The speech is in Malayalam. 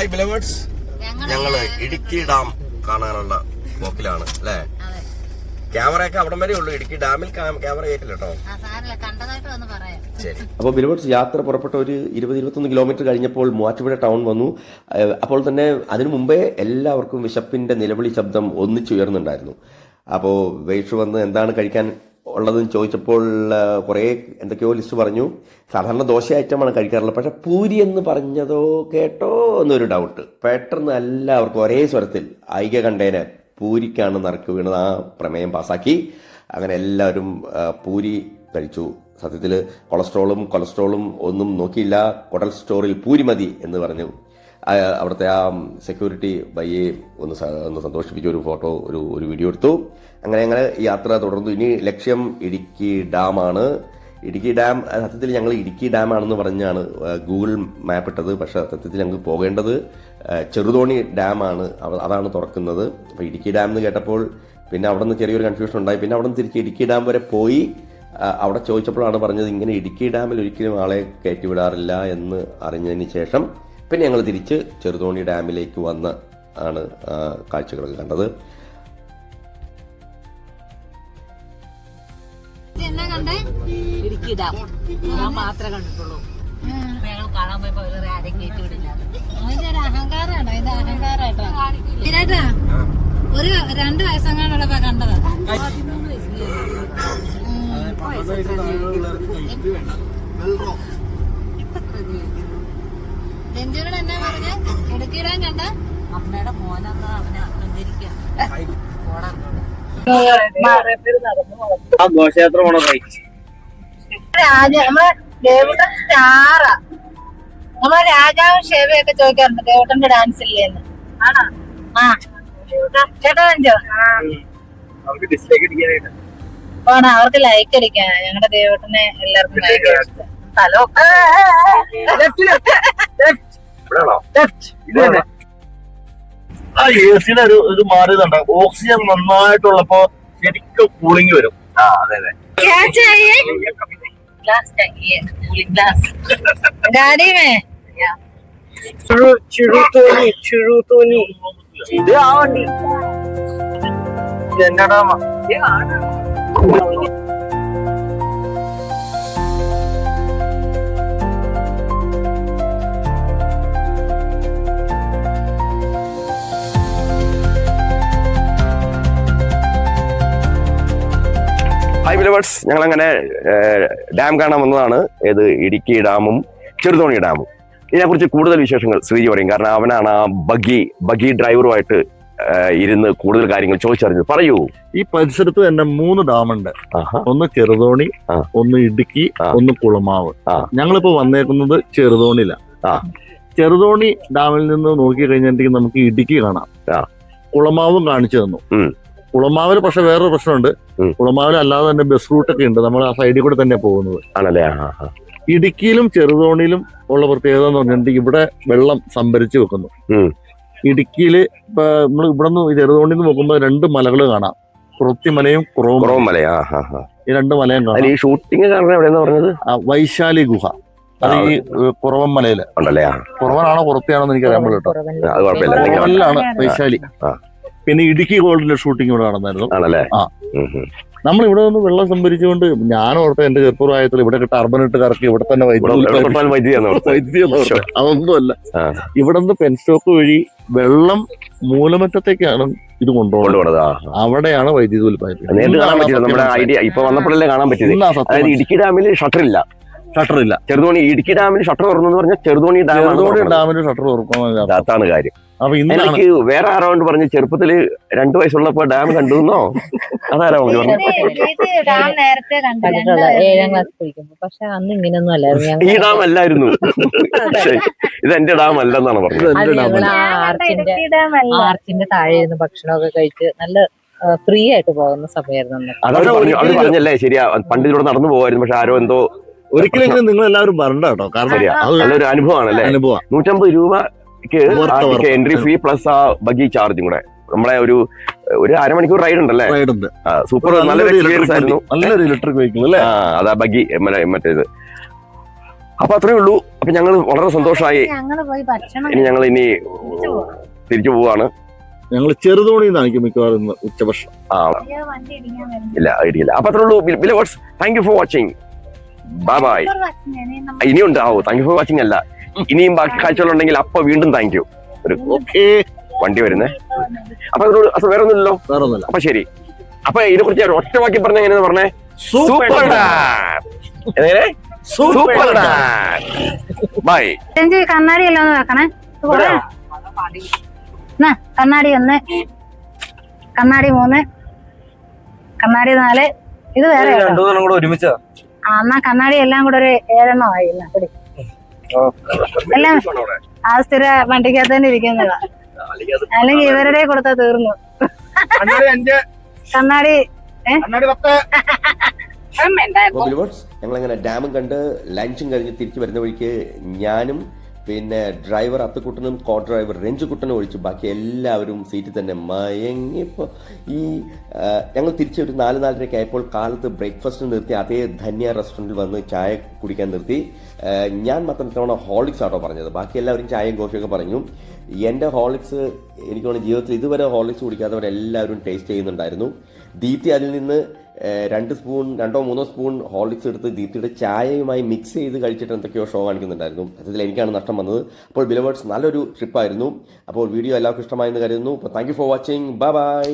ഹായ് ബിലവേഴ്സ് ഞങ്ങൾ ഇടുക്കി ഡാം കാണാനുള്ള പോക്കിലാണ് അല്ലേ? ക്യാമറയൊക്കെ അവിടം വരെ ഉള്ളു. ഇടുക്കി ഡാമിൽ ക്യാമറ കയറ്റില്ല കേട്ടോ. ആ സാറില്ല കണ്ടതായിട്ട് വന്ന് പറയാം. ശരി. അപ്പോൾ ബിൽബോർഡ്സ് യാത്ര പുറപ്പെട്ട ഒരു ഇരുപത് ഇരുപത്തൊന്ന് കിലോമീറ്റർ കഴിഞ്ഞപ്പോൾ മൂവാറ്റുപുഴ ടൗൺ വന്നു. അപ്പോൾ തന്നെ അതിനു മുമ്പേ എല്ലാവർക്കും വിശപ്പിന്റെ നിലവിളി ശബ്ദം ഒന്നിച്ചുയർന്നുണ്ടായിരുന്നു. അപ്പോൾ വേഷു വന്ന് എന്താണ് കഴിക്കാൻ ഉള്ളതെന്ന് ചോദിച്ചപ്പോൾ കുറേ എന്തൊക്കെയോ ലിസ്റ്റ് പറഞ്ഞു. സാധാരണ ദോശ ഐറ്റമാണ് കഴിക്കാറുള്ളത്. പക്ഷെ പൂരി എന്ന് പറഞ്ഞതോ കേട്ടോ എന്നൊരു ഡൗട്ട് പെട്ടെന്ന് എല്ലാവർക്കും ഒരേ സ്വരത്തിൽ ഐക്യ കണ്ടേനർ പൂരിക്കാണ് നറുക്ക് വീണത്. ആ പ്രമേയം പാസ്സാക്കി അങ്ങനെ എല്ലാവരും പൂരി കഴിച്ചു. സത്യത്തിൽ കൊളസ്ട്രോളും കൊളസ്ട്രോളും ഒന്നും നോക്കിയില്ല. കൊടൽ സ്റ്റോറിൽ പൂരി മതി എന്ന് പറഞ്ഞു. അവിടുത്തെ ആ സെക്യൂരിറ്റി ബയ്യെ ഒന്ന് ഒന്ന് സന്തോഷിപ്പിച്ച ഒരു ഫോട്ടോ ഒരു ഒരു വീഡിയോ എടുത്തു. അങ്ങനെ അങ്ങനെ യാത്ര തുടർന്നു. ഇനി ലക്ഷ്യം ഇടുക്കി ഡാമാണ് ഇടുക്കി ഡാം സത്യത്തിൽ ഞങ്ങൾ ഇടുക്കി ഡാമാണെന്ന് പറഞ്ഞാണ് ഗൂഗിൾ മാപ്പ് ഇട്ടത്. പക്ഷേ സത്യത്തിൽ ഞങ്ങൾ പോകേണ്ടത് ചെറുതോണി ഡാമാണ് അതാണ് തുറക്കുന്നത്. അപ്പോൾ ഇടുക്കി ഡാം എന്ന് കേട്ടപ്പോൾ പിന്നെ അവിടെ നിന്ന് ചെറിയൊരു കൺഫ്യൂഷൻ ഉണ്ടായി. പിന്നെ അവിടെ നിന്ന് തിരിച്ച് ഇടുക്കി ഡാം വരെ പോയി. അവിടെ ചോദിച്ചപ്പോഴാണ് പറഞ്ഞത് ഇങ്ങനെ ഇടുക്കി ഡാമിൽ ഒരിക്കലും ആളെ കയറ്റിവിടാറില്ല എന്ന് അറിഞ്ഞതിന് ശേഷം പിന്നെ ഞങ്ങൾ തിരിച്ച് ചെറുതോണി ഡാമിലേക്ക് വന്ന് ആണ് കാഴ്ചകളൊക്കെ കണ്ടത്. ഇടുക്കി ഡാം ഞാൻ മാത്രമേ കണ്ടിട്ടുള്ളൂ. ഞങ്ങൾ കാണാൻ പോയപ്പോ അവർ ആരെയും കയറ്റി വിടില്ല അതിന്റെ ഒരു അഹങ്കാരാട്ടോ ഇത് അഹങ്കാരാട്ടോ. ഇതിനായിട്ടാ ഒരു രണ്ട് വയസ്സെങ്ങാനുള്ളപ്പോ കണ്ടതാ? രഞ്ജുവിനോട് എന്നാ പറഞ്ഞ? ഇടുക്കിയിടാൻ കണ്ട? അമ്മയുടെ മോനെന്ന് അവനെ അഹങ്കരിക്കാം ദേവുട്ടൻ സ്റ്റാറാ. നമ്മളെ രാജാവും ഷേവയൊക്കെ ചോദിക്കാറുണ്ട് ദേവട്ടന്റെ ഡാൻസ് ഇല്ലേന്ന് ആണോ? ആ. ചേട്ടാ അവർക്ക് ലൈക്ക് അടിക്കാൻ ഞങ്ങളുടെ ദേവട്ടനെ എല്ലാവർക്കും ഭയങ്കര ഇഷ്ടം ഹലോ ഇവിടെയാണോ ഇത് തന്നെ ആ എ സിയുടെ ഒരു ഇത് മാറിയതുണ്ട് ഓക്സിജൻ നന്നായിട്ടുള്ളപ്പോ ശരിക്കും കൂളിംഗ് വരും ആ അതെ അതെ ഗ്ലാസ് चाहिए कूलिंग ग्लास गाड़ी में ചുരുത്തോനി ചുരുത്തോനി ഇത് ആ വണ്ടി ഇത് എന്റെ ഡാമാ ബിലവേഴ്സ് ഞങ്ങൾ അങ്ങനെ ഡാം കാണാൻ വന്നതാണ്. ഏത് ഇടുക്കി ഡാമും ചെറുതോണി ഡാമും. ഇതിനെക്കുറിച്ച് കൂടുതൽ വിശേഷങ്ങൾ ശ്രീജി പറയും. കാരണം അവനാണ് ആ ബഗി ബഗി ഡ്രൈവറുമായിട്ട് ഇരുന്ന് കൂടുതൽ കാര്യങ്ങൾ ചോദിച്ചറിഞ്ഞത്. പറയൂ. ഈ പരിസരത്ത് തന്നെ മൂന്ന് ഡാമുണ്ട്. ഒന്ന് ചെറുതോണി ഒന്ന് ഇടുക്കി ഒന്ന് കുളമാവ്. ഞങ്ങളിപ്പോ വന്നേക്കുന്നത് ചെറുതോണിയിലാണ് ചെറുതോണി ഡാമിൽ നിന്ന് നോക്കി കഴിഞ്ഞിട്ടുണ്ടെങ്കിൽ നമുക്ക് ഇടുക്കി കാണാം. കുളമാവും കാണിച്ചു തന്നു. കുളമാവിൽ പക്ഷെ വേറൊരു പ്രശ്നമുണ്ട്. കുളമാവിൽ അല്ലാതെ തന്നെ ബസ് റൂട്ടൊക്കെ ഉണ്ട്. നമ്മൾ ആ സൈഡിൽ കൂടെ തന്നെ പോകുന്നത്. ആണല്ലേ? ഇടുക്കിയിലും ചെറുതോണിയിലും ഉള്ള പ്രത്യേകത എന്ന് പറഞ്ഞിട്ടുണ്ടെങ്കിൽ ഇവിടെ വെള്ളം സംഭരിച്ചു വെക്കുന്നു. ഇടുക്കിയിൽ ഇടുക്കിയിൽ ഇപ്പൊ നമ്മൾ ഇവിടെ നിന്ന് ചെറുതോണിയിൽ നിന്ന് നോക്കുമ്പോൾ രണ്ട് മലകൾ കാണാം. കുറത്തിമലയും കുറവും ഈ രണ്ട് മലയും കാണാം. ഈ ഷൂട്ടിംഗ് കാരണം എവിടെയെന്ന് പറഞ്ഞത്? വൈശാലി ഗുഹ. അത് ഈ കുറവം കുറവൻ മലയിൽ. കുറവനാണോ കുറത്തിയാണോ എന്ന് എനിക്ക് അറിയാൻ കേട്ടോ. അത് കുറവനിലാണ് വൈശാലി. ആ. പിന്നെ ഇടുക്കി ഗോൾഡിന്റെ ഷൂട്ടിംഗ് ഇവിടെ നടന്നായിരുന്നു. ആണല്ലേ? ആ. നമ്മൾ ഇവിടെ നിന്ന് വെള്ളം സംഭരിച്ചുകൊണ്ട് ഞാൻ ഓർത്ത എന്റെ ചെറുപ്പപ്രായത്തിൽ ഇവിടെ കിട്ട അർബൻ ഇട്ട് കറക്കി ഇവിടെ തന്നെ വൈദ്യുതി. വൈദ്യുതി. അതൊന്നുമല്ല. ഇവിടെ നിന്ന് പെൻസ്റ്റോക്ക് വഴി വെള്ളം മൂലമറ്റത്തേക്കാണ് ഇത് കൊണ്ടുപോകുന്നത്. അവിടെയാണ് വൈദ്യുതി ഉൽപ്പാദിപ്പിക്കുന്നത് കാണാൻ ഇപ്പൊ വന്നപ്പോഴല്ലേ പറ്റിയത്? ഇടുക്കി ഡാമിൽ ഷട്ടർ ഇല്ല ഷട്ടർ ഇല്ല ചെറുതോണി ഇടുക്കി ഡാമിൽ ഷട്ടർ തുറന്നു പറഞ്ഞാൽ ചെറുതോണി ചെറുതോണി ഡാം ഡാമിന്റെ ഷട്ടർ തുറക്കാൻ അതാണ് കാര്യം. അപ്പൊ ഇന്നാണ് എനിക്ക് വേറെ ആരോ കൊണ്ട് ചെറുപ്പത്തിൽ ചെറുപ്പത്തിൽ രണ്ടു വയസ്സുള്ളപ്പോ ഡാം കണ്ടുന്നോ അതാരാ പറഞ്ഞു ഡാം നേരത്തെ കണ്ടു കണ്ടിട്ടുള്ള ഏഴാം ക്ലാസ് പഠിക്കുമ്പോ പക്ഷെ അന്ന് ഇങ്ങനെയൊന്നും അല്ലായിരുന്നു. ഈ ഡാം അല്ലായിരുന്നു. പക്ഷേ ഇത് എന്റെ ഡാം അല്ലെന്നാണ് പറഞ്ഞത്. ഇത് അത് എന്റെ ഞങ്ങൾ ഡാമാണ് ആ ആർച്ചിന്റെ ആർച്ചിന്റെ താഴെ ഇരുന്ന് ഭക്ഷണമൊക്കെ കഴിച്ച് നല്ല ഫ്രീ ആയിട്ട് പോകുന്ന സമയമായിരുന്നു അന്ന്. അതവര് പറഞ്ഞു അവർ പറഞ്ഞല്ലേ ശരിയാ പണ്ട് ഇതിലൂടെ നടന്നു പോകായിരുന്നു പക്ഷെ ആരോ എന്തോ ഒരിക്കലെങ്കിലും നിങ്ങൾ എല്ലാവരും വരണ്ട കേട്ടോ കാരണം നല്ലൊരു അനുഭവമാണ്. അനുഭവമാണല്ലേ അനുഭവം നൂറ്റമ്പത് രൂപക്ക്. എൻട്രി ഫീ പ്ലസ് ആ ബഗി ചാർജും കൂടെ. നമ്മളെ ഒരു ഒരു അരമണിക്കൂർ റൈഡ് ഉണ്ടല്ലേ? റൈഡ് ഉണ്ട്. സൂപ്പർ നല്ലൊരു എക്സ്പീരിയൻസ് ആയിരുന്നു. നല്ലൊരു ഇലക്ട്രിക് വെഹിക്കിൾ അല്ലേ? അതാ ബഗ്ഗി മറ്റേത്. അപ്പൊ അത്രേ ഉള്ളൂ. അപ്പൊ ഞങ്ങൾ വളരെ സന്തോഷമായി. ഇനി ഞങ്ങൾ ഇനി തിരിച്ചു പോവാണ്. ഞങ്ങൾ ചെറുതോണി നിന്നായിരിക്കും മിക്കവാറും ഉച്ചഭക്ഷണം. ആ. വണ്ടി ഇടിക്കാൻ വരുന്നു. ഇല്ല ഇടിയില്ല. അപ്പൊ അത്രേ ഉള്ളൂ. Thank you for watching bye bye ഇനി ഉണ്ടാവും താങ്ക് യു ഫോർ വാച്ചിങ് അല്ല. ഇനിയും ബാക്കി കാഴ്ചകളുണ്ടെങ്കിൽ അപ്പൊ വീണ്ടും താങ്ക് യു ഒരു ഓക്കേ വണ്ടി വരുന്നേ. അപ്പൊ അതിനോട് അത് വേറെ ഒന്നുമില്ലല്ലോ? വേറെ ഒന്നുമില്ല അപ്പൊ ശരി. അപ്പൊ ഇതിനെ കുറിച്ച് ഒറ്റ വാക്കി പറഞ്ഞ? എങ്ങനെയാന്ന് പറഞ്ഞേ സൂപ്പർ എങ്ങനെ? സൂപ്പർ ബൈ കണ്ണാടി എല്ലാം ഒന്ന് വെക്കണേ. കണ്ണാടി ഒന്ന്. കണ്ണാടി മൂന്ന്. കണ്ണാടി നാല്. ഇത് വേറെ രണ്ടു കൂടെ ഒരുമിച്ചാ? ആ എന്നാ കണ്ണാടി എല്ലാം കൂടെ ഒരു ഏഴെണ്ണം ആയി എന്നാ, പിടി. എല്ലാം ആ സ്ഥിര വണ്ടിക്കകത്ത് തന്നെ ഇരിക്കുന്നതാ. അല്ലെങ്കിൽ ഇവരുടെ കൊടുത്താ തീർന്നു. കണ്ണാടി ഞങ്ങൾ അങ്ങനെ ഡാമും കണ്ട് ലഞ്ചും കഴിഞ്ഞ് തിരിച്ചു വരുന്ന വഴിക്ക് ഞാനും പിന്നെ ഡ്രൈവർ അത്തുക്കുട്ടനും കോ ഡ്രൈവർ രഞ്ജുക്കുട്ടനും ഒഴിച്ച് ബാക്കി എല്ലാവരും സീറ്റിൽ തന്നെ മയങ്ങിയപ്പോൾ ഈ ഞങ്ങൾ തിരിച്ച് ഒരു നാല് നാലരയ്ക്ക് ആയപ്പോൾ കാലത്ത് ബ്രേക്ക്ഫാസ്റ്റ് നിർത്തി അതേ ധന്യ റെസ്റ്റോറന്റിൽ വന്ന് ചായ കുടിക്കാൻ നിർത്തി. ഞാൻ മാത്രം തവണ ഹോളിക്സ് ആട്ടോ പറഞ്ഞത്. ബാക്കി എല്ലാവരും ചായയും കോഫിയൊക്കെ പറഞ്ഞു. എന്റെ ഹോളിക്സ് എനിക്ക് തോന്നുന്നു ജീവിതത്തിൽ ഇതുവരെ ഹോളിക്സ് കുടിക്കാത്തവരെല്ലാവരും ടേസ്റ്റ് ചെയ്യുന്നുണ്ടായിരുന്നു. ദീപ്തി അതിൽ നിന്ന് രണ്ട് സ്പൂൺ രണ്ടോ മൂന്നോ സ്പൂൺ ഹോർലിക്സ് എടുത്ത് ദീപ്തിയുടെ ചായയുമായി മിക്സ് ചെയ്ത് കഴിച്ചിട്ട് എന്തൊക്കെയോ ഷോ കാണിക്കുന്നുണ്ടായിരുന്നു. അതിൽ എനിക്കാണ് നഷ്ടം വന്നത്. അപ്പോൾ ബിലവേഴ്സ് നല്ലൊരു ട്രിപ്പായിരുന്നു അപ്പോൾ വീഡിയോ എല്ലാവർക്കും ഇഷ്ടമായെന്ന് കരുതുന്നു. അപ്പോൾ thank for watching bye bye